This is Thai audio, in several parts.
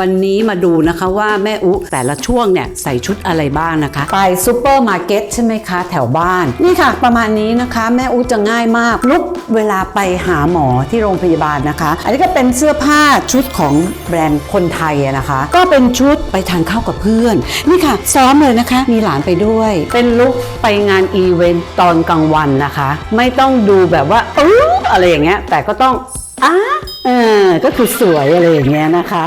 วันนี้มาดูนะคะว่าแม่อุแต่ละช่วงเนี่ยใส่ชุดอะไรบ้างนะคะ ไปซูเปอร์มาร์เก็ตใช่ไหมคะ แถวบ้าน นี่ค่ะ ประมาณนี้นะคะ แม่อุจะง่ายมาก ลุกเวลาไปหาหมอที่โรงพยาบาลนะคะ อันนี้ก็เป็นเสื้อผ้าชุดของแบรนด์คนไทยนะคะ ก็เป็นชุดไปทานข้าวกับเพื่อน นี่ค่ะ ซ้อมเลยนะคะ มีหลานไปด้วย เป็นลุกไปงานอีเวนต์ตอนกลางวันนะคะ ไม่ต้องดูแบบว่าเอออะไรอย่างเงี้ยแต่ก็ต้องอะเออก็คือสวยอะไรอย่างเงี้ยนะคะ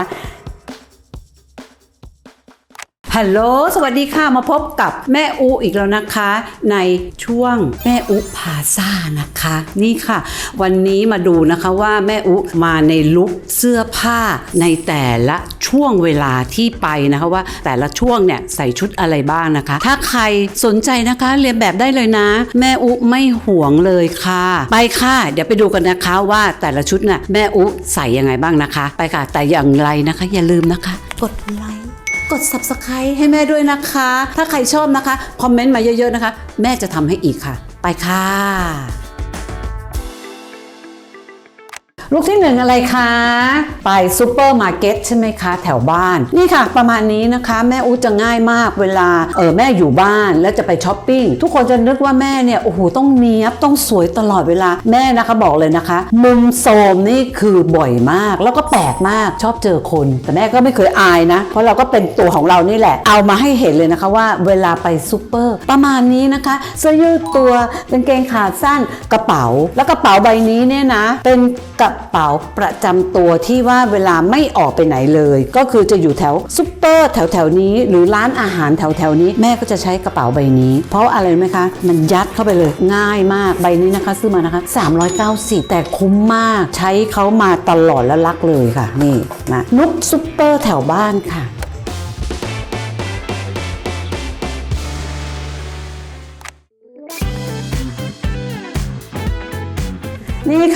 ฮัลโหล สวัสดีค่ะ มาพบกับแม่อูอีกแล้วนะคะ ในช่วงแม่อุพาซ่านะคะ นี่ค่ะ วันนี้มาดูนะคะว่าแม่อุมาในลุคเสื้อผ้าในแต่ละช่วงเวลาที่ไปนะคะว่าแต่ละช่วงเนี่ยใส่ชุดอะไรบ้างนะคะ ถ้าใครสนใจนะคะเรียนแบบได้เลยนะ แม่อุไม่ห่วงเลยค่ะ ไปค่ะ เดี๋ยวไปดูกันนะคะว่าแต่ละชุดน่ะแม่อุใส่ยังไงบ้างนะคะ ไปค่ะแต่อย่างไรนะคะ อย่าลืมนะคะ กดไลค์ กด subscribe ให้แม่ด้วยนะคะ ถ้าใครชอบนะคะ คอมเมนต์มาเยอะๆนะคะ แม่จะทำให้อีกค่ะ ไปค่ะ ลูกที่หนึ่งอะไรคะ ไปซูเปอร์มาร์เก็ตใช่ไหมคะ แถวบ้าน นี่ค่ะ ประมาณนี้นะคะ แม่อูจะง่ายมากเวลาเออแม่อยู่บ้านแล้วจะไปช้อปปิ้งทุกคนจะนึกว่าแม่เนี่ยโอ้โหต้องเนี้ยบต้องสวยตลอดเวลาแม่นะคะบอกเลยนะคะ มุมโซมนี่คือบ่อยมาก แล้วก็แปลกมากชอบเจอคน แต่แม่ก็ไม่เคยอายนะ เพราะเราก็เป็นตัวของเรานี่แหละ เอามาให้เห็นเลยนะคะว่าเวลาไปซูเปอร์ประมาณนี้นะคะเสื้อยืดตัวกางเกงขาสั้นกระเป๋า แล้วกระเป๋าใบนี้เนี่ยนะ เป็นกระเป๋าประจำตัวที่ว่าเวลาไม่ออกไปไหนเลย ก็คือจะอยู่แถวซูเปอร์แถวแถวนี้ หรือร้านอาหารแถวแถวนี้แม่ก็จะใช้กระเป๋าใบนี้ เพราะอะไรไหมคะ มันยัดเข้าไปเลยง่ายมากใบนี้นะคะ ซื้อมานะคะ 390 แต่คุ้มมากใช้เขามาตลอดและรักเลยค่ะ นี่นะนุกซูเปอร์แถวบ้านค่ะ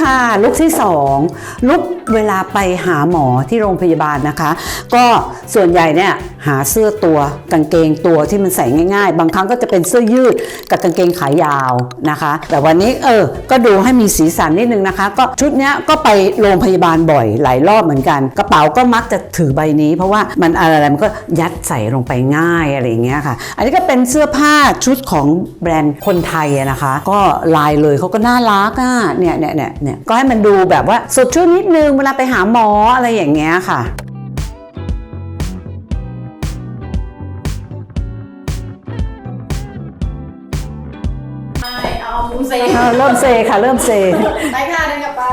ค่ะลุกที่ 2 ลุก เวลาไปหาหมอที่โรงพยาบาลนะคะ ก็ส่วนใหญ่เนี่ยหาเสื้อตัวกางเกงตัวที่มันใส่ง่ายๆ บางครั้งก็จะเป็นเสื้อยืดกับกางเกงขายาวนะคะ แต่วันนี้เออก็ดูให้มีสีสันนิดนึงนะคะ ก็ชุดเนี้ยก็ไปโรงพยาบาลบ่อยหลายรอบเหมือนกัน กระเป๋าก็มักจะถือใบนี้ เพราะว่ามันอะไรมันก็ยัดใส่ลงไปง่ายอะไรอย่างเงี้ยค่ะ อันนี้ก็เป็นเสื้อผ้าชุดของแบรนด์คนไทยนะคะ ก็ลายเลยเขาก็น่ารักอะเนี่ยเนี่ยเนี่ยเนี่ยก็ให้มันดูแบบว่าสดชื่นนิดนึงเวลาไปหาหมออะไรอย่างเงี้ยค่ะไปเอามุมเซเออเริ่มเซค่ะ เริ่มเซ ไปค่ะเดินกลับไป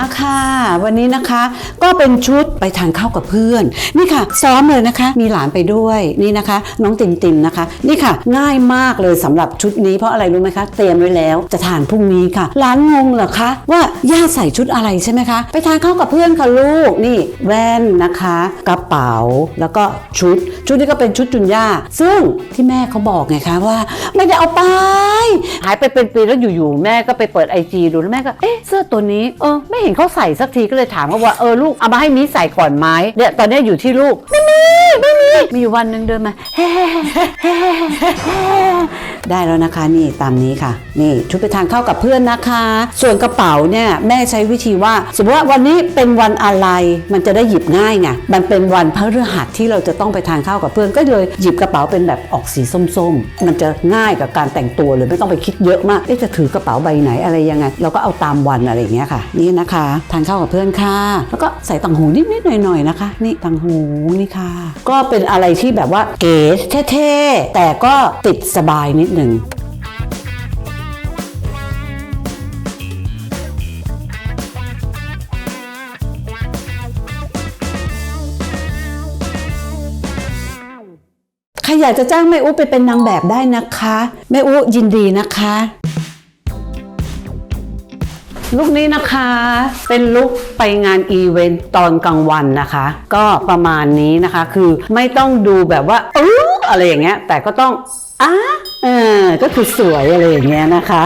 อะค่ะวันนี้นะคะก็เป็นชุดไปทานข้าวกับเพื่อน นี่ค่ะ ซ้อมเลยนะคะ มีหลานไปด้วยนี่นะคะ น้องตินตินนะคะ นี่ค่ะ ง่ายมากเลยสำหรับชุดนี้เพราะอะไรรู้ไหมคะ เตรียมไว้แล้วจะทานพรุ่งนี้ค่ะร้านงงเหรอคะ ว่าย่าใส่ชุดอะไรใช่ไหมคะ ไปทานข้าวกับเพื่อนค่ะลูกนี่ แว่นนะคะ กระเป๋าแล้วก็ชุด ชุดนี้ก็เป็นชุดจุนย่า ซึ่งที่แม่เขาบอกไงคะว่า ไม่ได้เอาไปหายไปเป็นปีแล้วอยู่ๆแม่ก็ไปเปิดไอจีดูแล้วแม่ก็เอ๊ะเสื้อตัวนี้เออไม่เห็นเขาใส่สักทีก็เลยถามเขาว่าเออลูกเอามาให้มีใส่ก่อนไหมเนี่ยตอนนี้อยู่ที่ลูกไม่มีไม่มีมีอยู่วันหนึ่งเดินมาเฮ้เฮ้เฮ้เฮ้ ได้แล้วนะคะนี่ตามนี้ค่ะ นี่ชุดไปทานข้าวกับเพื่อนนะคะ ส่วนกระเป๋าเนี่ยแม่ใช้วิธีว่า สมมติว่าวันนี้เป็นวันอะไรมันจะได้หยิบง่ายไงมันเป็นวันพฤหัสที่เราจะต้องไปทานข้าวกับเพื่อนก็เลยหยิบกระเป๋าเป็นแบบออกสีส้มๆ มันจะง่ายกับการแต่งตัวเลยไม่ต้องไปคิดเยอะมากเอ๊ะจะถือกระเป๋าใบไหนอะไรยังไง เราก็เอาตามวันอะไรอย่างเงี้ยค่ะ นี่นะคะทานข้าวกับเพื่อนค่ะ แล้วก็ใส่ต่างหูนิดๆหน่อยๆนะคะ นี่ต่างหูนี่ค่ะ ก็เป็นอะไรที่แบบว่าเก๋เท่ๆแต่ก็ติดสบายนิดหนึ่งใครอยากจะจ้างแม่อุ๊ไปเป็นนางแบบได้นะคะ แม่อุ๊ยินดีนะคะ ลุกนี้นะคะเป็นลุกไปงานอีเวนต์ตอนกลางวันนะคะ ก็ประมาณนี้นะคะคือไม่ต้องดูแบบว่าเอออะไรอย่างเงี้ยแต่ก็ต้องอะ ก็คือสวยอะไรอย่างเงี้ยนะคะ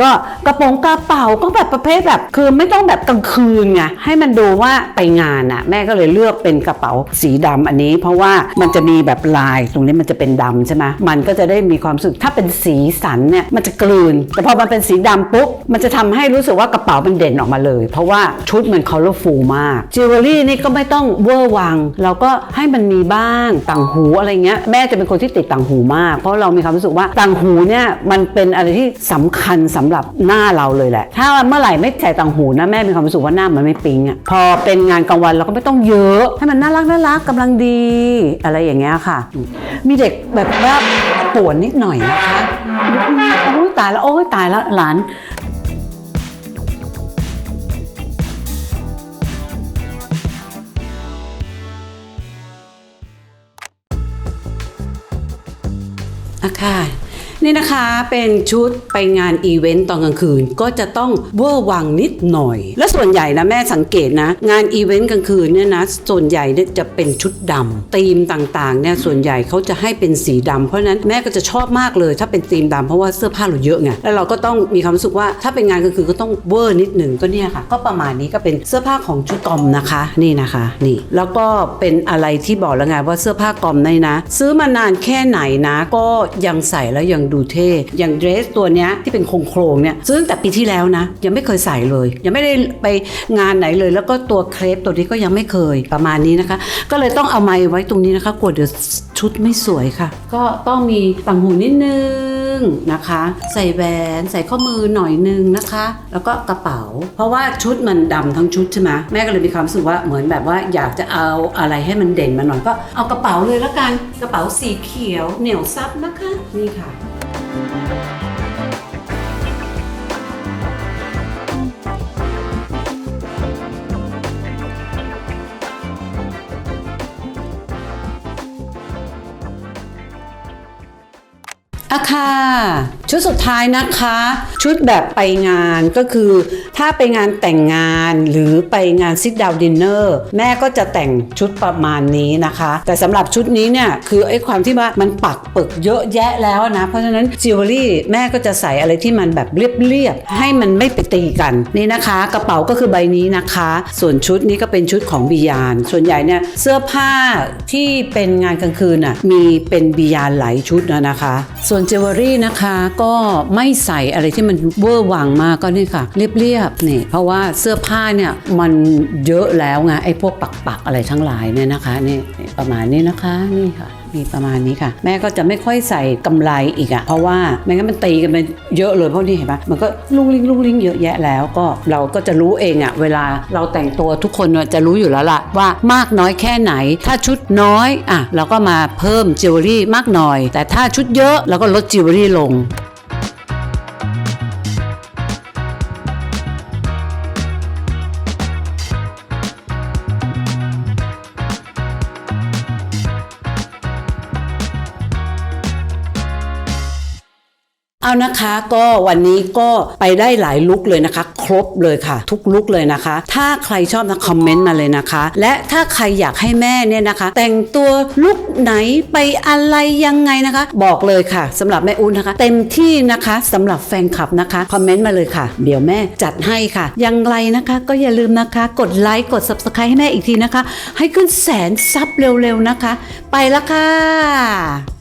ก็กระโปรงกระเป๋าก็แบบประเภทแบบ คือไม่ต้องแบบกลางคืนไงให้มันดูว่าไปงานอะแม่ก็เลยเลือกเป็นกระเป๋าสีดำอันนี้ เพราะว่ามันจะมีแบบลายตรงนี้มันจะเป็นดำใช่ไหมมันก็จะได้มีความสึกถ้าเป็นสีสันเนี่ยมันจะกลืน แต่พอมันเป็นสีดำปุ๊บมันจะทำให้รู้สึกว่ากระเป๋ามันเด่นออกมาเลย เพราะว่าชุดมัน colorful มากจิวเวลรี่นี่ก็ไม่ต้องเวอร์วัง เราก็ให้มันมีบ้างต่างหูอะไรเงี้ยแม่จะเป็นคนที่ติดต่างหูมาก เพราะเรามีความรู้สึกว่าต่างหูเนี่ยมันเป็นอะไรที่สำคัญสำหรับหน้าเราเลยแหละ ถ้าเมื่อไหร่ไม่ใส่ต่างหูนะแม่มีความรู้สึกว่าหน้ามันไม่ปิ๊งอะพอเป็นงานกลางวันเราก็ไม่ต้องเยอะ ให้มันน่ารักน่ารักกำลังดี อะไรอย่างเงี้ยค่ะ มีเด็กแบบว่าปวดนิดหน่อยนะคะโอ้ยตายแล้วโอ้ยตายแล้วหลานอะค่ะ นี่นะคะเป็นชุดไปงานอีเวนต์ตอนกลางคืน ก็จะต้องเวอร์วังนิดหน่อย และส่วนใหญ่นะแม่สังเกตนะ งานอีเวนต์กลางคืนเนี่ยนะส่วนใหญ่เนี่ยจะเป็นชุดดำธีมต่างๆเนี่ยส่วนใหญ่เขาจะให้เป็นสีดำเพราะนั้นแม่ก็จะชอบมากเลย ถ้าเป็นธีมดำเพราะว่าเสื้อผ้าเราเยอะไงแล้วเราก็ต้องมีความรู้สึกว่าถ้าเป็นงานกลางคืนก็ต้องเวอร์นิดหนึ่งก็เนี่ยค่ะ ก็ประมาณนี้ก็เป็นเสื้อผ้าของชุดกอมนะคะนี่นะคะนี่แล้วก็เป็นอะไรที่บอกแล้วไงว่าเสื้อผ้ากอมในนะ ซื้อมานานแค่ไหนนะ ก็ยังใส่แล้วยังดูเท่ อย่างเดรสตัวเนี้ยที่เป็นโครงๆเนี่ยซื้อตั้งแต่ปีที่แล้วนะ ยังไม่เคยใส่เลย ยังไม่ได้ไปงานไหนเลย แล้วก็ตัวเครปตัวนี้ก็ยังไม่เคยประมาณนี้นะคะ ก็เลยต้องเอาไม้ไว้ตรงนี้นะคะกลัวเดี๋ยวชุดไม่สวยค่ะ ก็ต้องมีต่างหูนิดนึงนะคะ ใส่แหวนใส่ข้อมือหน่อยนึงนะคะ แล้วก็กระเป๋า เพราะว่าชุดมันดำทั้งชุดใช่ไหมแม่ก็เลยมีความรู้สึกว่าเหมือนแบบว่าอยากจะเอาอะไรให้มันเด่นมาหน่อยก็เอากระเป๋าเลยละกันกระเป๋าสีเขียวเหนียวซับนะคะ นี่ค่ะ Música อะค่ะ ชุดสุดท้ายนะคะ ชุดแบบไปงานก็คือ ถ้าไปงานแต่งงานหรือไปงานซิดดาวดินเนอร์แม่ก็จะแต่งชุดประมาณนี้นะคะ แต่สำหรับชุดนี้เนี่ย คือไอ้ความที่ว่ามันปักปึกเยอะแยะแล้วนะ เพราะฉะนั้นจิวเวลรี่แม่ก็จะใส่อะไรที่มันแบบเรียบๆให้มันไม่ไปตีกันนี่นะคะ กระเป๋าก็คือใบนี้นะคะ ส่วนชุดนี้ก็เป็นชุดของบียาน ส่วนใหญ่เนี่ยเสื้อผ้าที่เป็นงานกลางคืนน่ะมีเป็นบียานหลายชุดนะนะคะ ส่วนเจวเวอรี่นะคะก็ไม่ใส่อะไรที่มันเวอร์วังมากก็นี่ค่ะ เรียบๆนี่ เพราะว่าเสื้อผ้าเนี่ยมันเยอะแล้วไงไอ้พวกปักๆอะไรทั้งหลายเนี่ยนะคะนี่ประมาณนี้นะคะนี่ค่ะ มีประมาณนี้ค่ะ แม่ก็จะไม่ค่อยใส่กำไรอีกอะเพราะว่าไม่งั้นมันตีกันไปเยอะเลยเพราะนี่เห็นปะมันก็ลุงลิงลุงลิงเยอะแยะแล้วก็เราก็จะรู้เองอะเวลาเราแต่งตัวทุกคนจะรู้อยู่แล้วล่ะว่ามากน้อยแค่ไหน ถ้าชุดน้อยอะเราก็มาเพิ่มจิวเวลรี่มากหน่อย แต่ถ้าชุดเยอะเราก็ลดจิวเวลรี่ลง เอานะคะ ก็วันนี้ก็ไปได้หลายลุกเลยนะคะ ครบเลยค่ะ ทุกลุกเลยนะคะ ถ้าใครชอบนะคอมเมนต์มาเลยนะคะ และถ้าใครอยากให้แม่เนี่ยนะคะ แต่งตัวลุกไหนไปอะไรยังไงนะคะ บอกเลยค่ะสำหรับแม่อุ้นนะคะ เต็มที่นะคะสำหรับแฟนคลับนะคะคอมเมนต์มาเลยค่ะ เดี๋ยวแม่จัดให้ค่ะยังไรนะคะก็อย่าลืมนะคะ กดไลค์กด subscribe ให้แม่อีกทีนะคะ ให้ขึ้นแสนซับเร็วๆนะคะ ไปละค่ะ